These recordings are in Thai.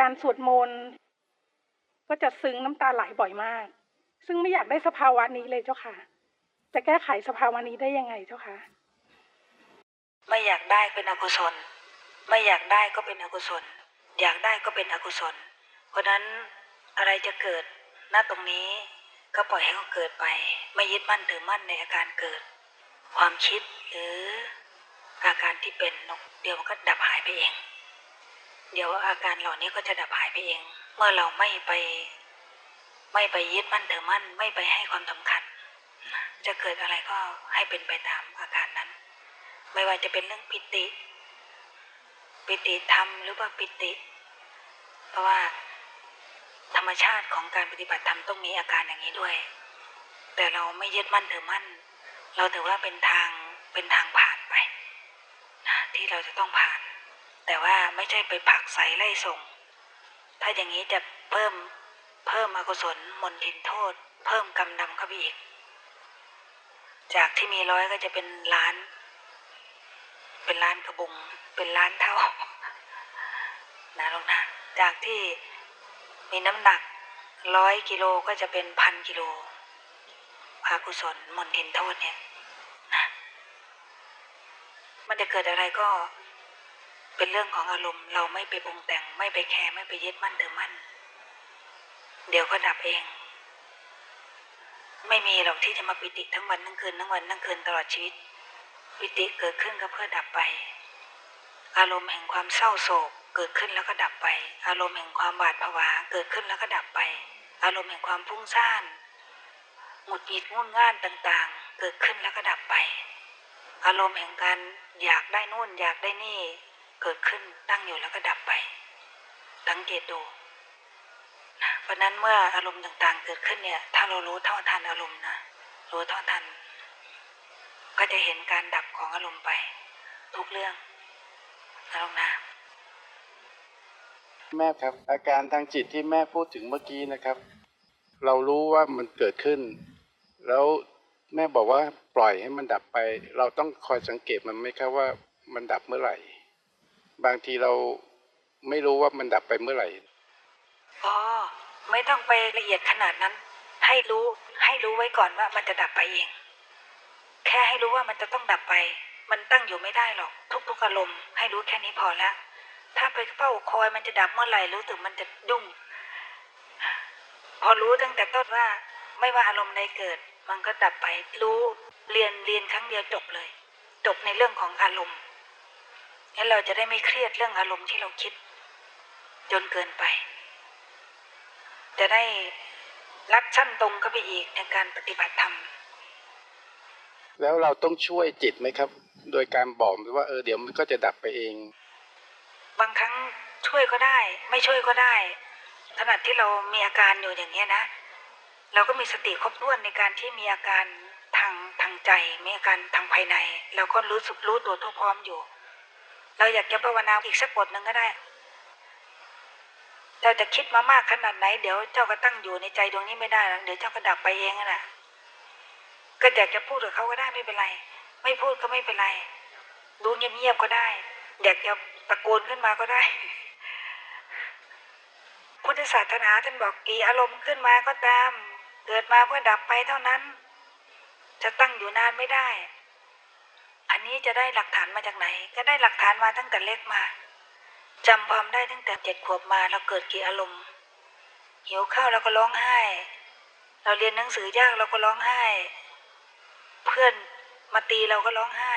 การสวดมนต์ก็จะซึ้งน้ำตาไหลบ่อยมาก ซึ่งไม่อยากได้สภาวะนี้เลยเจ้าค่ะ จะแก้ไขสภาวะนี้ได้ยังไงเจ้าค่ะ ไม่อยากได้เป็นอกุศล ไม่อยากได้ก็เป็นอกุศล อยากได้ก็เป็นอกุศล เพราะนั้นอะไรจะเกิดณตรงนี้ก็ปล่อยให้เขาเกิดไป ไม่ยึดมั่นถือมั่นในอาการเกิด ความคิดหรืออาการที่เป็นนกเดียวก็ดับหายไปเอง เดี๋ยวอาการเหล่านี้ก็จะดับหายไปเอง เมื่อเราไม่ไป ไม่ไปยึดมั่นถือมั่น ไม่ไปให้ความสำคัญ จะเกิดอะไรก็ให้เป็นไปตามอาการนั้น ไม่ว่าจะเป็นเรื่องปิติ ปิติธรรมหรือว่าปิติ เพราะว่าธรรมชาติของการปฏิบัติธรรมต้องมีอาการอย่างนี้ด้วย แต่เราไม่ยึดมั่นถือมั่น เราถือว่าเป็นทางเป็นทางผ่านไปที่เราจะต้องผ่าน แต่ว่าไม่ใช่ไปผลักใสไล่ส่ง ถ้าอย่างนี้จะเพิ่มเพิ่มอกุศลมนทินโทษ เพิ่มกรรมดำเข้าไปอีก จากที่มีร้อยก็จะเป็นล้าน เป็นล้านกระบุง เป็นล้านเท่านะลงนะจากที่มีน้ำหนักร้อยกิโลก็จะเป็นพันกิโลอากุศลมนทินโทษเนี่ยนะมันจะเกิดอะไรก็ เป็นเรื่องของอารมณ์เราไม่ไปปรุงแต่ง ไม่ไปแคร์ไม่ไปยึดมั่นถือมั่น เดี๋ยวก็ดับเอง ไม่มีหรอกที่จะมาปิติทั้งวันทั้งคืนทั้งวันทั้งคืนตลอดชีวิต ปิติเกิดขึ้นก็เพื่อดับไป อารมณ์แห่งความเศร้าโศกเกิดขึ้นแล้วก็ดับไป อารมณ์แห่งความหวาดผวาเกิดขึ้นแล้วก็ดับไป อารมณ์แห่งความพุ่งซ่านหงุดหงิดงุ่นง่านต่างๆ เกิดขึ้นแล้วก็ดับไป อารมณ์แห่งการอยากได้นู่นอยากได้นี่ เกิดขึ้นตั้งอยู่แล้วก็ดับไป สังเกตดูนะเพราะนั้นเมื่ออารมณ์ต่างๆ เกิดขึ้นเนี่ย ถ้าเรารู้เท่าทันอารมณ์นะรู้เท่าทัน ก็จะเห็นการดับของอารมณ์ไป ทุกเรื่องนะลงนะแม่ครับ อาการทางจิตที่แม่พูดถึงเมื่อกี้นะครับ เรารู้ว่ามันเกิดขึ้น แล้วแม่บอกว่าปล่อยให้มันดับไป เราต้องคอยสังเกตมันไหมครับว่ามันดับเมื่อไหร่ บางทีเราไม่รู้ว่ามันดับไปเมื่อไหร่อ๋อไม่ต้องไปละเอียดขนาดนั้น ให้รู้ให้รู้ไว้ก่อนว่ามันจะดับไปเอง แค่ให้รู้ว่ามันจะต้องดับไป มันตั้งอยู่ไม่ได้หรอก ทุกๆอารมณ์ให้รู้แค่นี้พอละถ้าไปเฝ้าคอยมันจะดับเมื่อไหร่รู้สึกมันจะยุ่ง พอรู้ตั้งแต่ต้นว่าไม่ว่าอารมณ์ใดเกิด มันก็ดับไปรู้เรียนเรียนครั้งเดียวจบเลย จบในเรื่องของอารมณ์ งั้นเราจะได้ไม่เครียดเรื่องอารมณ์ที่เราคิด จนเกินไป จะได้รัดชั้นตรงเข้าไปอีกในการปฏิบัติธรรม แล้วเราต้องช่วยจิตไหมครับ โดยการบอกมันว่าเออเดี๋ยวมันก็จะดับไปเอง บางครั้งช่วยก็ได้ ไม่ช่วยก็ได้ขณะที่เรามีอาการอยู่อย่างเงี้ยนะ เราก็มีสติครบถ้วนในการที่มีอาการทางทางใจ มีอาการทางภายใน เราก็รู้สึกรู้ตัวทั่วพร้อมอยู่ เราอยากจะภาวนาอีกสักบทหนึ่งก็ได้เจ้าจะคิดมามากขนาดไหน เดี๋ยวเจ้าก็ตั้งอยู่ในใจดวงนี้ไม่ได้หรอกเดี๋ยวเจ้าก็ดับไปเองนะก็อยากจะพูดกับเขาก็ได้ไม่เป็นไร ไม่พูดก็ไม่เป็นไร ดูเงียบๆก็ได้ อยากจะตะโกนขึ้นมาก็ได้พุทธศาสนาท่านบอกกี่อารมณ์ขึ้นมาก็ตาม เกิดมาเพื่อดับไปเท่านั้น จะตั้งอยู่นานไม่ได้ อันนี้จะได้หลักฐานมาจากไหน ก็ได้หลักฐานมาตั้งแต่เล็กมาจำความได้ตั้งแต่เจ็ดขวบมาเราเกิดกี่อารมณ์หิวข้าวเราก็ร้องไห้ เราเรียนหนังสือยากเราก็ร้องไห้ เพื่อนมาตีเราก็ร้องไห้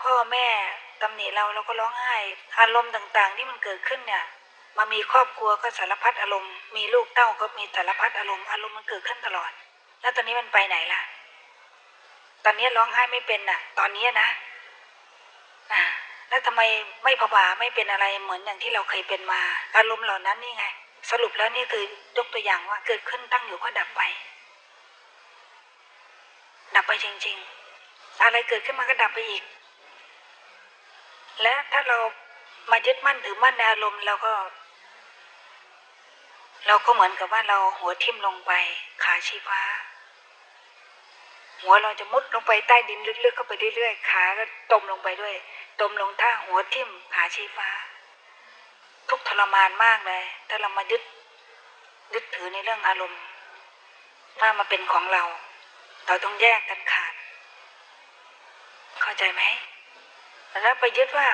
พ่อแม่ตำหนิเราเราก็ร้องไห้ อารมณ์ต่างๆ ที่มันเกิดขึ้นเนี่ยมามีครอบครัวก็สารพัดอารมณ์ มีลูกเต้าก็มีสารพัดอารมณ์อารมณ์มันเกิดขึ้นตลอด แล้วตอนนี้มันไปไหนล่ะ อนนี้ร้องไห้ไม่เป็นน่ะ ตอนนี้นะแล้วทำไมไม่ผวาไม่เป็นอะไรเหมือนอย่างที่เราเคยเป็นมา อารมณ์เหล่านั้นนี่ไง สรุปแล้วนี่คือยกตัวอย่างว่าเกิดขึ้นตั้งอยู่ก็ดับไป ดับไปจริง ๆ อะไรเกิดขึ้นมาก็ดับไปอีก และถ้าเรามายึดมั่นถือมั่นในอารมณ์เราก็ เราก็เหมือนกับว่าเราหัวทิ่มลงไป ขาชี้ฟ้า หัวเราจะมุดลงไปใต้ดินลึกๆเข้าไปเรื่อยๆขาก็จมลงไปด้วยจมลงท่าหัวทิ่มขาชี้ฟ้า ทุกทรมานมากเลย ถ้าเรามายึดยึดถือในเรื่องอารมณ์ว่ามาเป็นของเรา เราต้องแยกกันขาด เข้าใจไหมแล้วไปยึดว่า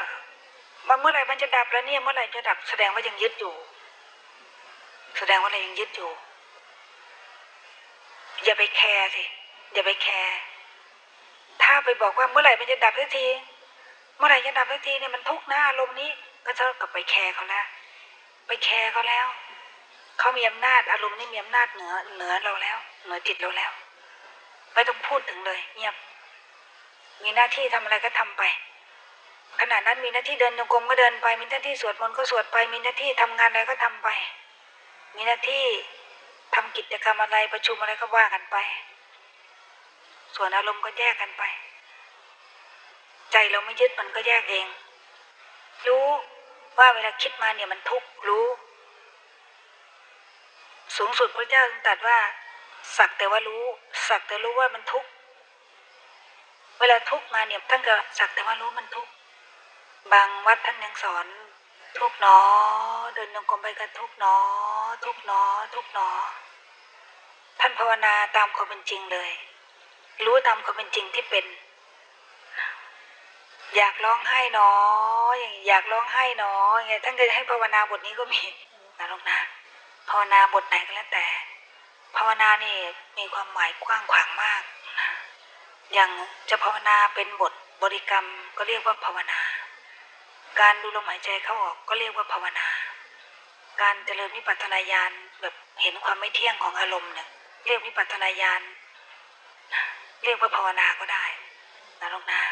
ว่าเมื่อไหร่มันจะดับแล้วเนี่ยเมื่อไหร่จะดับ แสดงว่ายังยึดอยู่ แสดงว่าเรายังยึดอยู่ อย่าไปแคร์สิ อย่าไปแคร์ถ้าไปบอกว่าเมื่อไหร่มันจะดับสักที เมื่อไหร่จะดับสักทีเนี่ยมันทุกข์นะอารมณ์นี้ ก็เท่ากับไปแคร์เขาแล้วไปแคร์เขาแล้วเขามีอำนาจอารมณ์นี่มีอำนาจเหนือเหนือเราแล้ว เหนือจิตเราแล้ว ไม่ต้องพูดถึงเลย เงียบ มีหน้าที่ทำอะไรก็ทำไปขณะนั้นมีหน้าที่เดินโยกรมก็เดินไป มีหน้าที่สวดมนต์ก็สวดไป มีหน้าที่ทำงานอะไรก็ทำไป มีหน้าที่ทำกิจกรรมอะไรประชุมอะไรก็ว่ากันไป ส่วนอารมณ์ก็แยกกันไป ใจเราไม่ยึดมันก็แยกเอง รู้ว่าเวลาคิดมาเนี่ยมันทุกข์รู้ สูงสุดพระเจ้าตรัสว่า สักแต่ว่ารู้ สักแต่รู้ว่ามันทุกข์เวลาทุกข์มาเนี่ยท่านก็สักแต่ว่ารู้มันทุกข์บางวัดท่านยังสอนทุกข์หนอ เดินยงกรมไปกันทุกข์หนอ ทุกข์หนอ ทุกข์หนอ ท่านภาวนาตามความเป็นจริงเลย รู้ตามความเป็นจริงที่เป็น อยากร้องไห้หนออย่างอยากร้องไห้หนออย่างเงี้ยท่านจะให้ภาวนาบทนี้ก็มีนะลูกนะภาวนาบทไหนก็แล้วแต่ ภาวนานี่มีความหมายกว้างขวางมากนะอย่างจะภาวนาเป็นบทบริกรรมก็เรียกว่าภาวนา การดูลมหายใจเข้าออกก็เรียกว่าภาวนา การเจริญวิปัสสนาญาณแบบเห็นความไม่เที่ยงของอารมณ์เนี่ยเรียกวิปัสสนาญาณ เรียกว่าภาวนาก็ได้นะลูกนะ